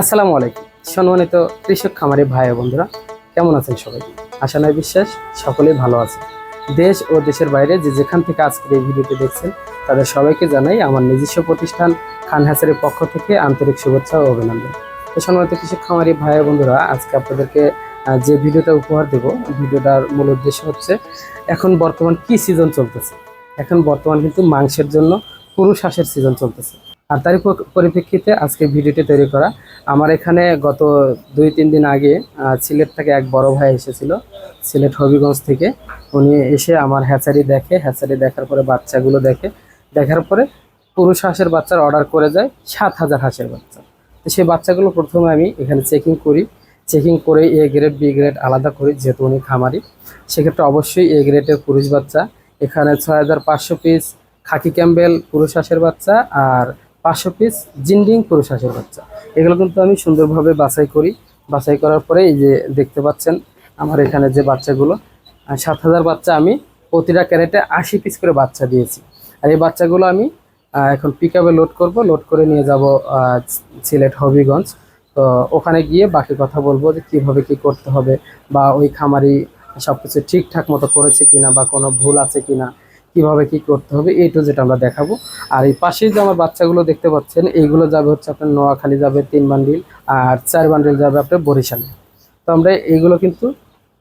আসসালামু আলাইকুম। সম্মানিত কৃষক খামারি ভাই বন্ধুরা, কেমন আছেন সবাই? আশা নয় বিশ্বাস, সকলেই ভালো আছে দেশ ও দেশের বাইরে যে যেখান থেকে আজকের এই ভিডিওটি দেখছেন, তাদের সবাইকে জানাই আমার নিজস্ব প্রতিষ্ঠান খান হাসারের পক্ষ থেকে আন্তরিক শুভেচ্ছা ও অভিনন্দন। তো সম্মানিত কৃষক খামারি ভাই বন্ধুরা, আজকে আপনাদেরকে যে ভিডিওটা উপহার দেব, ভিডিওটার মূল উদ্দেশ্য হচ্ছে, এখন বর্তমান কি সিজন চলতেছে? এখন বর্তমান কিন্তু মাংসের জন্য পুরুষ হাঁসের সিজন চলতেছে। আর তারই পরিপ্রেক্ষিতে আজকে ভিডিওটি তৈরি করা। আমার এখানে গত দুই, তিন দিন আগে সিলেট থেকে এক বড় ভাই এসেছিল, সিলেট হবিগঞ্জ থেকে। উনি এসে আমার হ্যাচারি দেখে, হ্যাচারি দেখার পরে বাচ্চাগুলো দেখে। দেখার পরে পুরুষ হাঁসের বাচ্চার অর্ডার করে যায় সাত হাজার হাঁসের বাচ্চা। তো সেই বাচ্চাগুলো প্রথমে আমি এখানে চেকিং করি। চেকিং করে এ গ্রেড বি গ্রেড আলাদা করি, যেহেতু উনি খামারি। সেক্ষেত্রে অবশ্যই এ গ্রেডের পুরুষ বাচ্চা। এখানে ছয় হাজার পাঁচশো পিস খাকি ক্যাম্বেল পুরুষ হাঁসের বাচ্চা আর পাঁচশো পিস জিন্ডিং পুরুষ হাঁসের বাচ্চা। এগুলো কিন্তু আমি সুন্দরভাবে বাছাই করি। বাছাই করার পরে এই যে দেখতে পাচ্ছেন আমার এখানে যে বাচ্চাগুলো সাত হাজার বাচ্চা আমি প্রতিটা ক্যারেটে আশি পিস করে বাচ্চা দিয়েছি। আর এই বাচ্চাগুলো আমি এখন পিক লোড করব। লোড করে নিয়ে যাব সিলেট হবিগঞ্জ। তো ওখানে গিয়ে বাকি কথা বলব যে কীভাবে কি করতে হবে বা ওই খামারি সব কিছু ঠিকঠাক মতো করেছে কিনা বা কোনো ভুল আছে কিনা। কীভাবে কি করতে হবে এই টু যেটা আমরা দেখাবো। আর এই পাশেই যে আমার বাচ্চাগুলো দেখতে পাচ্ছেন, এইগুলো যাবে হচ্ছে আপনার নোয়াখালী যাবে, তিন বান্ডিল, আর চার বান্ডিল যাবে আপনার বরিশালে। তো আমরা এইগুলো কিন্তু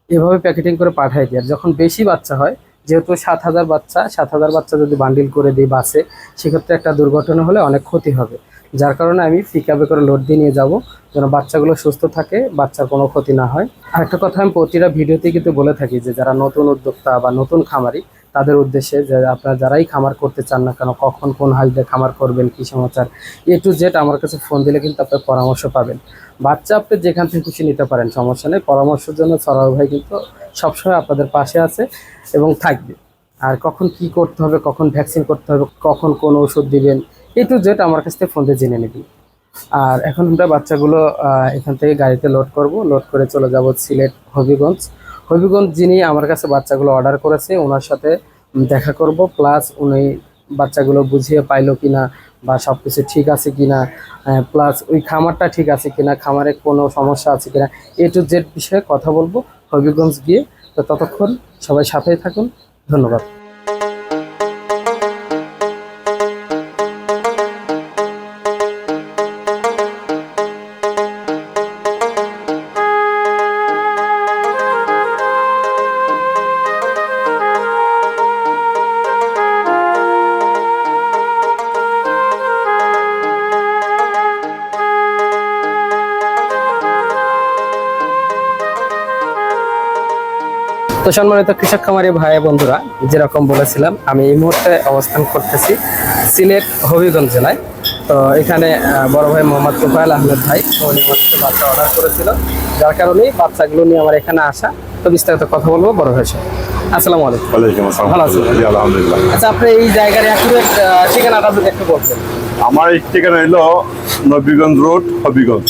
এভাবে প্যাকেটিং করে পাঠাই দিই। আর যখন বেশি বাচ্চা হয়, যেহেতু সাত হাজার বাচ্চা, সাত হাজার বাচ্চা যদি বান্ডিল করে দিই বাসে, সেক্ষেত্রে একটা দুর্ঘটনা হলে অনেক ক্ষতি হবে। যার কারণে আমি পিক আপে করে লোড দিয়ে নিয়ে যাব, যেন বাচ্চাগুলো সুস্থ থাকে, বাচ্চার কোনো ক্ষতি না হয়। আর একটা কথা আমি প্রতিটা ভিডিওতে কিন্তু বলে থাকি যে, যারা নতুন উদ্যোক্তা বা নতুন খামারি তাদের উদ্দেশ্যে যে আপনারা যারাই খামার করতে চান না কেন, কখন কোন হাঁস দিয়ে খামার করবেন, কী সমাচার, এ টু জেড আমার কাছে ফোন দিলে কিন্তু আপনার পরামর্শ পাবেন। বাচ্চা আপনি যেখান থেকে খুশি নিতে পারেন, সমস্যা নেই, পরামর্শের জন্য সরাল ভাই কিন্তু সবসময় আপনাদের পাশে আছে এবং থাকবে। আর কখন কি করতে হবে, কখন ভ্যাকসিন করতে হবে, কখন কোন ওষুধ দিবেন, এ টু জেড আমার কাছ থেকে ফোন দিয়ে জেনে নেবেন। আর এখন আমরা বাচ্চাগুলো এখান থেকে গাড়িতে লোড করব লোড করে চলে যাব সিলেট হবিগঞ্জ। হবিগঞ্জ যিনি আমার কাছে বাচ্চাগুলো অর্ডার করেছে, ওনার সাথে দেখা করব। প্লাস উনি বাচ্চাগুলো বুঝিয়ে পাইলো কিনা বা সব কিছু ঠিক আছে কিনা প্লাস ওই খামারটা ঠিক আছে কিনা, খামারে কোনো সমস্যা আছে কিনা এ টু জেড বিষয়ে কথা বলব হবিগঞ্জ গিয়ে। তো ততক্ষণ সবাই সাথেই থাকুন। ধন্যবাদ। তো সম্মানিত কৃষক খামারি ভাই বন্ধুরা যেরকম বলেছিলাম আমি এই মুহূর্তে অবস্থান করতেছি সিলেট হবিগঞ্জ জেলায়। তো এখানে বড় ভাই মোহাম্মদ তোফায়েল আহমেদ ভাই উনি আমার বাচ্চা অর্ডার করেছিল। যার কারণে বাচ্চাগুলো নিয়ে আমার এখানে আসা। তো বিস্তারিত কথা বলব বড় ভাইয়ের সাথে। আসসালামু আলাইকুম। ওয়ালাইকুম আসসালাম। ভালো আছেন? আলহামদুলিল্লাহ। আচ্ছা আপনি এই জায়গার অ্যাকুরেট ঠিকানাটা যদি একটু বলতেন আমার ঠিকানা হলো নবীগঞ্জ রোড হবিগঞ্জ।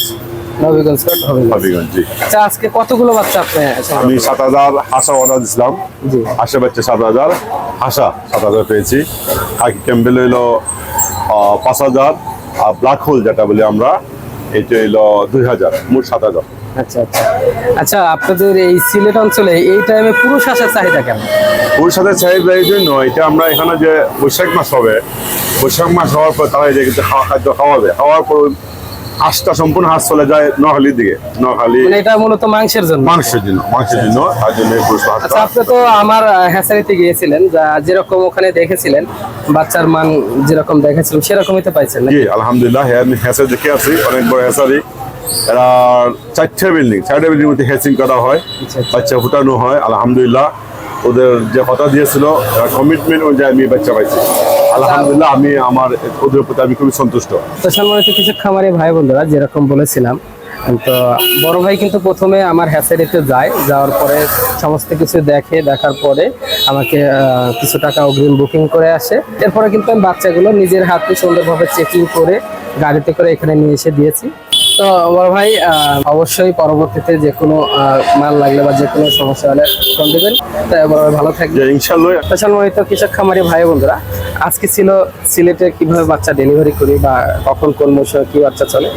নবীগঞ্জ রোড হবিগঞ্জ হবিগঞ্জ জি। আচ্ছা আজকে কতগুলো বাচ্চা আপনি আমি সাত হাজার হাসা অর্ডার হাসা বাচ্চা সাত হাজার হাসা সাত হাজার পেয়েছি। হাকি ক্যাম্বেল হইল পাঁচ হাজার আর ব্ল্যাক হোল যেটা বলি আমরা এটা হইল দুই হাজার মোট সাত হাজার। আচ্ছা আচ্ছা। আচ্ছা আপনাদের এই সিলেট অঞ্চলে এই টাইমে পুরুষ চাহিদা কেমন? সাথে চাহিদা এই জন্য এটা আমরা এখানে যে বৈশাখ মাস হবে বৈশাখ মাস হওয়ার পর তারা যে খাওয়া খাদ্য খাওয়াবে। খাওয়ার পর হাঁসটা সম্পূর্ণ হাঁস চলে যায় নোয়াখালীর দিকে নোয়াখালী মানে এটা মূলত মাংসের জন্য। মাংসের জন্য মাংসের জন্য তার জন্য আচ্ছা আপনি তো আমার হ্যাচারিতে গিয়েছিলেন যা যেরকম ওখানে দেখেছিলেন বাচ্চার মান যেরকম দেখেছিলেন সেরকমই তো পাইছেন? জি আলহামদুলিল্লাহ হ্যাঁ আমি হ্যাসে দেখে আছি অনেক বড় হ্যাসারি এরা চারটে বিল্ডিং চারটে বিল্ডিং মধ্যে হ্যাচিং করা হয় আচ্ছা, আচ্ছা। বাচ্চা ফুটানো হয় আলহামদুলিল্লাহ। ওদের যে কথা দিয়েছিল কমিটমেন্ট অনুযায়ী আমি বাচ্চা পাইছি। আলহামদুলিল্লাহ, আমি আমার ওদের প্রতি আমি খুবই সন্তুষ্ট। তো সম্মানিত কিছু খামারি ভাই বন্ধুরা, যেরকম বলেছিলাম, তো বড় ভাই কিন্তু প্রথমে আমার হ্যাচারিতে যায়, যাওয়ার পরে সমস্ত কিছু দেখে, দেখার পরে আমাকে কিছু টাকা অগ্রিম বুকিং করে আসে। এরপরে কিন্তু আমি বাচ্চাগুলো নিজের হাতে সুন্দরভাবে চেকিং করে গাড়িতে করে এখানে নিয়ে এসে দিয়েছি। তো বড় ভাই অবশ্যই পরবর্তীতে যে কোনো মাল লাগলে বা যে কোনো সমস্যা হলে ফোন দেবেন। তাই বড় ভাই ভালো থাকবেন। যে ইনশাল্লাহ সম্মানিত কৃষক খামারি ভাই বন্ধুরা আজকে ছিল সিলেটে কীভাবে বাচ্চা ডেলিভারি করি বা কখন কোন মৌসুমে কি বাচ্চা চলে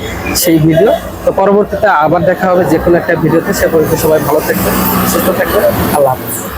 সেই ভিডিও তো পরবর্তীতে আবার দেখা হবে যে কোনো একটা ভিডিওতে সে পর্যন্ত সবাই ভালো থাকবে সুস্থ থাকবে আল্লাহ হাফিজ।